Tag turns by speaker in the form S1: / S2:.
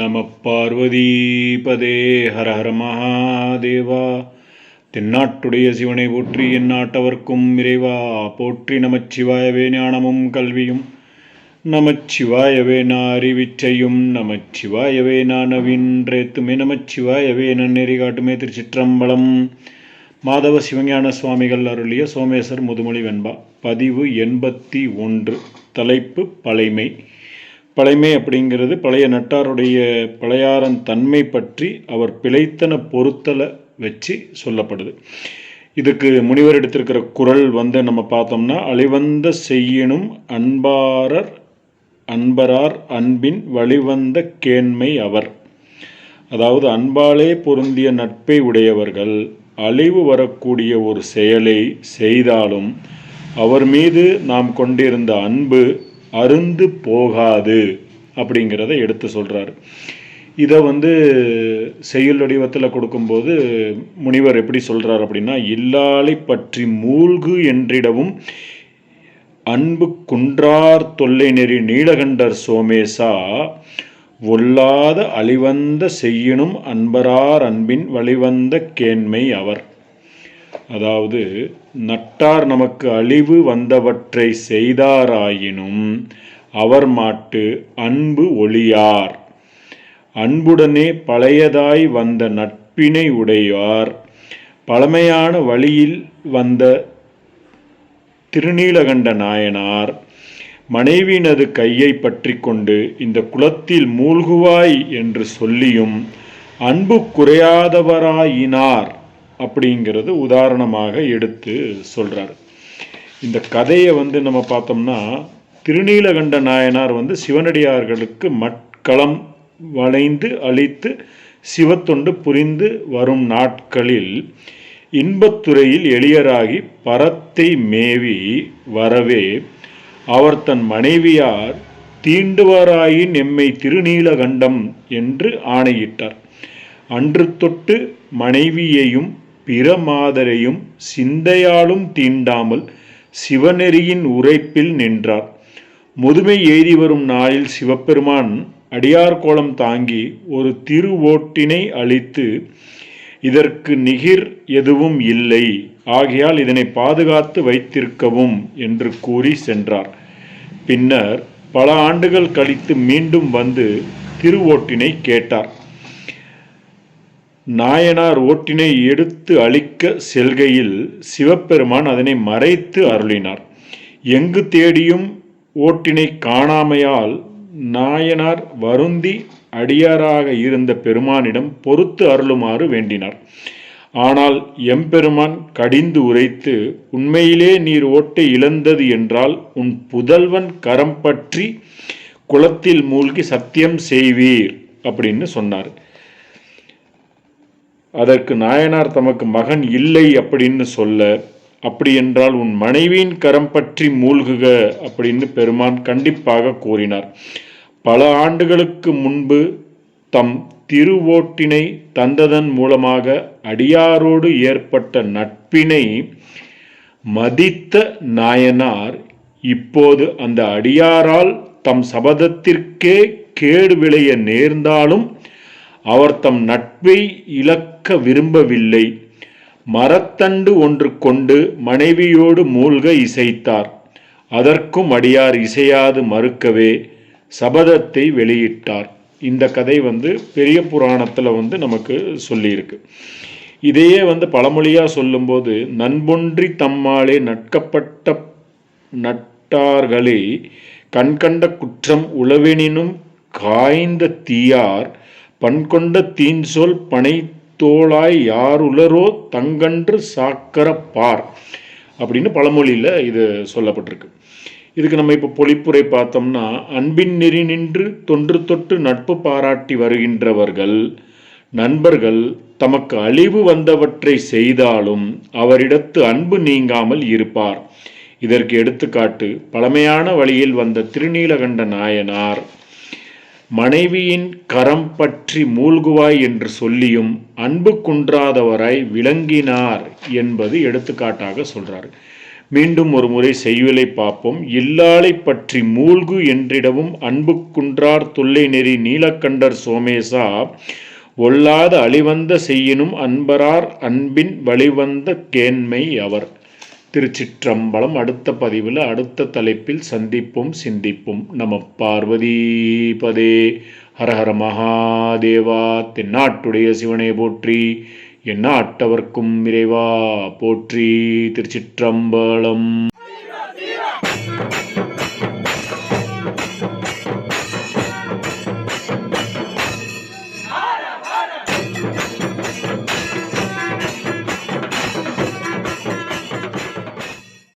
S1: நம பார்வதீபதே ஹர ஹர மகாதேவா தென்னாட்டுடைய சிவனை போற்றி எந்நாட்டவர்க்கும் இறைவா. போற்றி நமச்சிவாயவே ஞானமும் கல்வியும். நமச்சிவாயவே நான் அறிவிச்சையும் நமச்சிவாயவே நானவின்றேத்துமே நவீன்றேத்துமே நமச்சிவாயவே நன்னெறி காட்டுமே திருச்சிற்றம்பலம். மாதவ சிவஞான சுவாமிகள் அருளிய சோமேஸ்வர் முதுமொழி வெண்பா பதிவு எண்பத்தி ஒன்று. தலைப்பு பழைமை. பழைமை அப்படிங்கிறது பழைய நட்டாருடைய பழையாரன் தன்மை பற்றி அவர் பிழைத்தன பொருத்தலை வச்சு சொல்லப்படுது. இதுக்கு முனிவர் எடுத்திருக்கிற குரல் வந்து நம்ம பார்த்தோம்னா அழிவந்த செய்யணும் அன்பாரர் அன்பரார் அன்பின் வழிவந்த கேண்மை அவர். அதாவது அன்பாலே பொருந்திய நட்பை உடையவர்கள் அழிவு வரக்கூடிய ஒரு செயலை செய்தாலும் அவர் மீது நாம் கொண்டிருந்த அன்பு அருந்து போகாது அப்படிங்கிறத எடுத்து சொல்கிறார் இதை வந்து செயல் வடிவத்தில் கொடுக்கும்போது முனிவர் எப்படி சொல்கிறார் அப்படின்னா இல்லாலை பற்றி மூழ்கு என்றிடவும் அன்பு குன்றார் தொல்லை நெறி நீலகண்டர் சோமேசா ஒல்லாத அழிவந்த செய்யணும் அன்பரார் அன்பின் வழிவந்த கேண்மை அவர். அதாவது நட்டார் நமக்கு அழிவு வந்தவற்றை செய்தாராயினும் அவர் மாட்டு அன்பு ஒளியார். அன்புடனே பழையதாய் வந்த நட்பினை உடையார். பழமையான வழியில் வந்த திருநீலகண்ட நாயனார். மனைவியினது கையை பற்றி கொண்டு இந்த குலத்தில் மூழ்குவாய் என்று சொல்லியும் அன்பு குறையாதவராயினார். அப்படிங்கிறது உதாரணமாக எடுத்து சொல்கிறார் இந்த கதையை வந்து நம்ம பார்த்தோம்னா திருநீலகண்ட நாயனார் வந்து சிவனடியார்களுக்கு மட்களம் வளைந்து அழித்து சிவத்தொண்டு புரிந்து வரும் நாட்களில் இன்பத்துறையில் எளியராகி பரத்தை மேவி வரவே அவர் தன் மனைவியார் தீண்டுவராயின் எம்மை திருநீலகண்டம் என்று ஆணையிட்டார். அன்று தொட்டு மனைவியையும் பிற மாதரையும் சிந்தையாலும் தீண்டாமல் சிவநெறியின் உரைப்பில் நின்றார். முதுமை எய்தி வரும் நாளில் சிவபெருமான் அடியார் கோலம் தாங்கி ஒரு திருவோட்டினை அளித்து இதற்கு நிகிர் எதுவும் இல்லை. ஆகையால் இதனை பாதுகாத்து வைத்திருக்கவும் என்று கூறி சென்றார். பின்னர் பல ஆண்டுகள் கழித்து மீண்டும் வந்து திருவோட்டினை கேட்டார். நாயனார் ஓட்டினை எடுத்து அழிக்க செல்கையில் சிவபெருமான் அதனை மறைத்து அருளினார். எங்கு தேடியும் ஓட்டினை காணாமையால் நாயனார் வருந்தி அடியாராக இருந்த பெருமானிடம் பொறுத்து அருளுமாறு வேண்டினார். ஆனால் எம்பெருமான் கடிந்து உரைத்து உண்மையிலே நீர் ஓட்டை இழந்தது என்றால் உன் புதல்வன் கரம் பற்றி குளத்தில் மூழ்கி சத்தியம் செய்வீர் அப்படின்னு சொன்னார். அதற்கு நாயனார் தமக்கு மகன் இல்லை அப்படின்னு சொல்ல அப்படி என்றால் உன் மனைவியின் கரம் பற்றி மூழ்குக அப்படின்னு பெருமான் கண்டிப்பாக கூறினார். பல ஆண்டுகளுக்கு முன்பு தம் திருவோட்டினை தந்ததன் மூலமாக அடியாரோடு ஏற்பட்ட நட்பினை மதித்த நாயனார் இப்போது அந்த அடியாரால் தம் சபதத்திற்கே கேடு விளைய நேர்ந்தாலும் அவர் தம் நட்பை இழக்க விரும்பவில்லை. மரத்தண்டு ஒன்று கொண்டு மனைவியோடு மூழ்க இசைத்தார். அதற்கும் அடியார் இசையாது மறுக்கவே சபதத்தை வெளியிட்டார். இந்த கதை வந்து பெரிய புராணத்தில் வந்து நமக்கு சொல்லியிருக்கு. இதையே வந்து பழமொழியாக சொல்லும்போது நண்பொன்றி தம்மாலே நட்கப்பட்ட நட்டார்களே கண்கண்ட குற்றம் உளவெனினும் காய்ந்த தீயார் பண்கொண்ட தீன்சொல் பனை தோளாய் யாருளரோ தங்கன்று சாக்கர பார் அப்படின்னு பழமொழியில் இது சொல்லப்பட்டிருக்கு. இதுக்கு நம்ம இப்போ பொழிப்புரை பார்த்தோம்னா அன்பின் நெறி நின்று தொன்று தொட்டு நட்பு பாராட்டி வருகின்றவர்கள் நண்பர்கள் தமக்கு அழிவு வந்தவற்றை செய்தாலும் அவரிடத்து அன்பு நீங்காமல் இருப்பார். இதற்கு எடுத்துக்காட்டு பழமையான வழியில் வந்த திருநீலகண்ட நாயனார் மனைவியின் கரம் பற்றி மூழ்குவாய் என்று சொல்லியும் அன்பு குன்றாதவராய் விளங்கினார் என்பது எடுத்துக்காட்டாக சொல்றார். மீண்டும் ஒரு முறை செய்யுளை பார்ப்போம். இல்லாளை பற்றி மூழ்கு என்றிடவும் அன்பு குன்றார் தொல்லை நெறி நீலக்கண்டர் சோமேசா. ஒல்லாத அழிவந்த செய்யினும் அன்பரார் அன்பின் வழிவந்த கேண்மை அவர். திருச்சிற்றம்பலம் அடுத்த பதிவில் அடுத்த தலைப்பில் சந்திப்போம் சிந்திப்போம். நம பார்வதி பதே ஹரஹர மகாதேவா. தென்னாட்டுடைய சிவனை போற்றி என்ன அட்டவர்க்கும் போற்றி. திருச்சிற்றம்பலம்.